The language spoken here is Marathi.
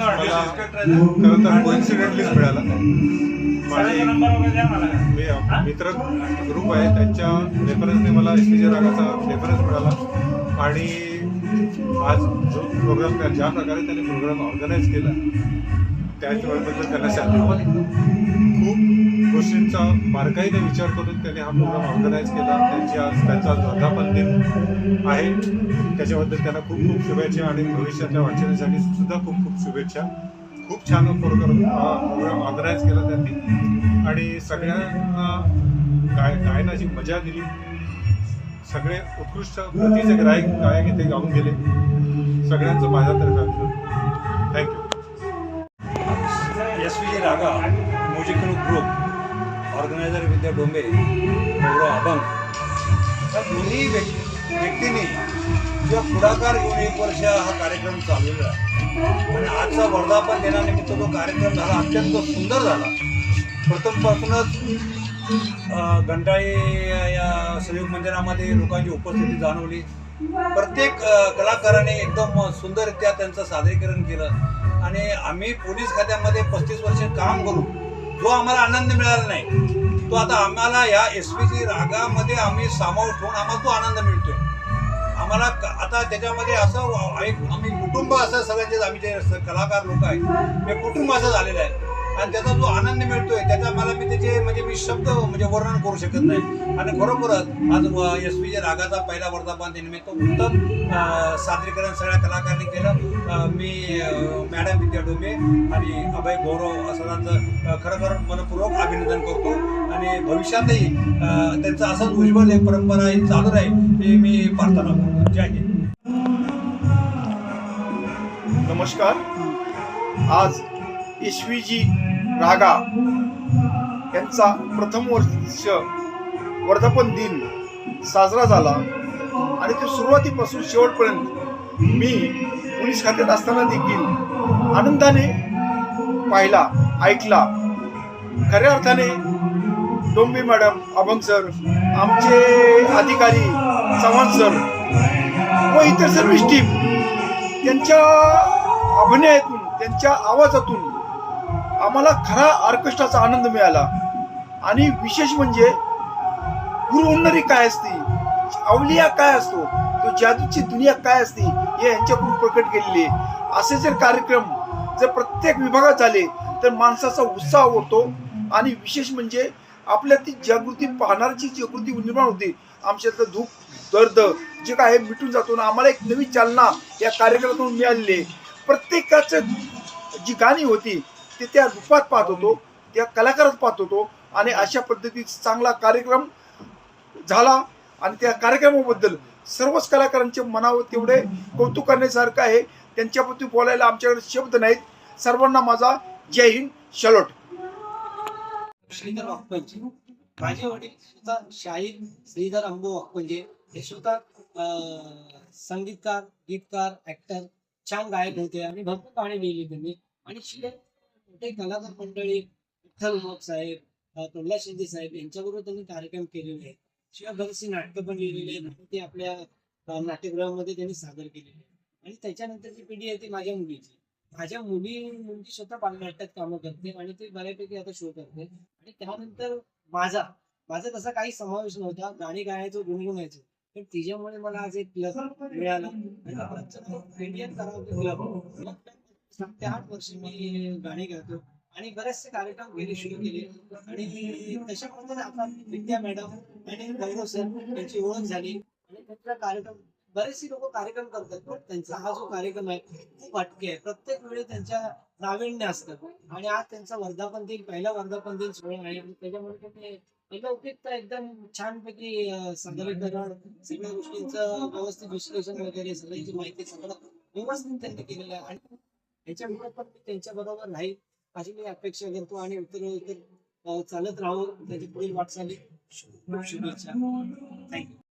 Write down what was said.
खरं तर कोइन्सिडेंटलीच मिळाला. माझे नंबर वगैरे द्या मला. मी मित्र ग्रुप आहे त्यांच्या रेफरन्सने मला एस पी रागाचा रेफरन्स मिळाला. आणि आज जो प्रोग्राम त्या ज्या प्रकारे त्यांनी प्रोग्राम ऑर्गनाईज केला त्याच्याबद्दल त्यांना सॅल्यूट खूप गोष्टींचा बारकाईने विचार करून त्यांनी हा प्रोग्राम ऑर्गनाईज केला. त्यांची आज त्यांचा वर्धापन दिन आहे. त्याच्याबद्दल त्यांना खूप खूप शुभेच्छा आणि भविष्यातल्या वाटचालीसाठी सुद्धा खूप खूप शुभेच्छा. खूप छान प्रोग्राम प्रोग्राम ऑर्गनाईज केला त्यांनी. आणि सगळ्यांना गाय गायनाची मजा दिली. सगळे उत्कृष्ट प्रतीचे गायक गायक इथे गाऊन गेले. सगळ्यांचं माझ्यातर्फे thank you S V Raga musical group organiser Vidya Dombe Gaurav Abhang या दोन्ही व्यक् व्यक्तींनी जो पुढाकार घेऊन एक वर्ष हा कार्यक्रम चालवला आहे. आणि आजचा वर्धापन दिनानिमित्त जो कार्यक्रम झाला अत्यंत सुंदर झाला. प्रथमपासूनच अ, घंटाळी या संयोग मंदिरामध्ये लोकांची उपस्थिती जाणवली. प्रत्येक कलाकाराने एकदम सुंदररित्या त्यांचं सादरीकरण केलं. आणि आम्ही पोलीस खात्यामध्ये पस्तीस वर्ष काम करू जो आम्हाला आनंद मिळाला नाही तो आता आम्हाला या एस पी सी रागामध्ये आम्ही सामावून ठेवून आम्हाला तो आनंद मिळतोय. आम्हाला आता त्याच्यामध्ये असं एक आम्ही कुटुंब असं सगळ्यांचे आम्ही जे कलाकार लोक आहेत ते कुटुंब असं झालेलं आहे आणि त्याचा जो आनंद मिळतोय त्याचा मला मी त्याचे म्हणजे मी शब्द म्हणजे वर्णन करू शकत नाही. आणि खरोखरच आज एस पी जे रागाचा पहिला वर्धापन निमित्त उत्तम सादरीकरण सगळ्या कलाकारांनी केलं. मी मॅडम विद्या डोंबे आणि अभय गौरव सरांचं खरोखर मनपूर्वक अभिनंदन करतो. आणि भविष्यातही त्यांचं असंच उज्ज्वल एक परंपरा ही चालू राहील हे मी प्रार्थना करतो. जय हिंद. नमस्कार. आज ईश्वीजी रागा यांचा प्रथम वर्ष वर्धापन दिन साजरा झाला. आणि ते सुरुवातीपासून शेवटपर्यंत मी पोलीस खात्यात असताना देखील आनंदाने पाहिला ऐकला. खऱ्या अर्थाने डोंबे मॅडम अभंग सर आमचे अधिकारी चव्हाण सर व इतर सर्व टीम त्यांच्या अभिनयातून त्यांच्या आवाजातून आम्हाला खरा ऑर्केस्ट्राचा आनंद मिळाला. आणि विशेष म्हणजे गुरुहुन्नरी काय असते अवलिया काय असतो तो जादूची दुनिया काय असते यांच्याकडून प्रकट केलेली आहे. असे जर कार्यक्रम जर प्रत्येक विभागात झाले तर माणसाचा उत्साह होतो आणि विशेष म्हणजे आपल्या ती जागृती पाहणाऱ्याची जागृती निर्माण होते. आमच्यातलं दुःख दर्द जे काय आहे मिटून जातो. ना आम्हाला एक नवी चालना या कार्यक्रमातून मिळालेली आहे. प्रत्येकाचं जी गाणी होती ते त्या रूपात पाहत होतो त्या कलाकारात पाहत होतो. आणि अशा पद्धतीचा चांगला कार्यक्रम झाला. आणि त्या कार्यक्रमाबद्दल सर्वच कलाकारांचे मनावर तेवढे कौतुक करण्यासारखं आहे. त्यांच्याबद्दल बोलायला आमच्याकडे शब्द नाहीत. सर्वांना माझा जय हिंद शलोट. श्रीधर वाकपंचे माझे वडील सुद्धा शाहीर श्रीधर अंबो वाकपंचे हे सुद्धा अं, संगीतकार गीतकार ऍक्टर छान गायक होते आणि भरपूर गाणी लिहिली त्यांनी. आणि शिवाय मोठे कलाकार मंडळी विठ्ठल साहेब अं, प्रल्हाद शिंदे साहेब यांच्याबरोबर त्यांनी कार्यक्रम केलेले आहेत. शिवाय बरीचशी नाटकं पण लिहिलेली आहेत. ते आपल्या नाट्यगृहामध्ये त्यांनी सादर केलेली आहे आणि त्याच्यानंतरची पिढी आहे ती माझ्या मुलीची. माझ्या मुली मुलगी स्वतः बालनाट्यात कामं करते आणि ते बऱ्यापैकी आता शो करते. आणि त्यानंतर माझा माझा तसा काही समावेश नव्हता. गाणी गायचो गुणगुणायचो. पण तिच्यामुळे मला आज एक क्लब मिळाला. इंडियन करावं क्लब सात ते आठ वर्ष मी गाणी गातो. आणि बरेचसे कार्यक्रम गेले सुरू केले. आणि त्याच्यामध्ये आपला विद्या मॅडम आणि गौरव सर यांची ओळख झाली. आणि त्यांचा कार्यक्रम बरेचसे लोक कार्यक्रम करतात पण त्यांचा हा जो कार्यक्रम आहे खूप अटके आहे. प्रत्येक वेळी त्यांच्या नाविन्य असतं. आणि आज त्यांचा वर्धापन दिन पहिला वर्धापन दिन सोहळा आहे. त्याच्यामुळे ते अलौकिकता एकदम छानपैकी सादरीकरण सगळ्या गोष्टींचं व्यवस्थित विश्लेषण वगैरे सगळ्यांची माहिती सगळं व्यवस्थित त्यांनी केलेलं आहे. आणि याच्यामुळे पण मी त्यांच्या बरोबर राहील. अशी मी अपेक्षा करतो आणि इतर इतर चालत राहू. त्याची पुढील वाटचाली. शुभेच्छा. थँक्यू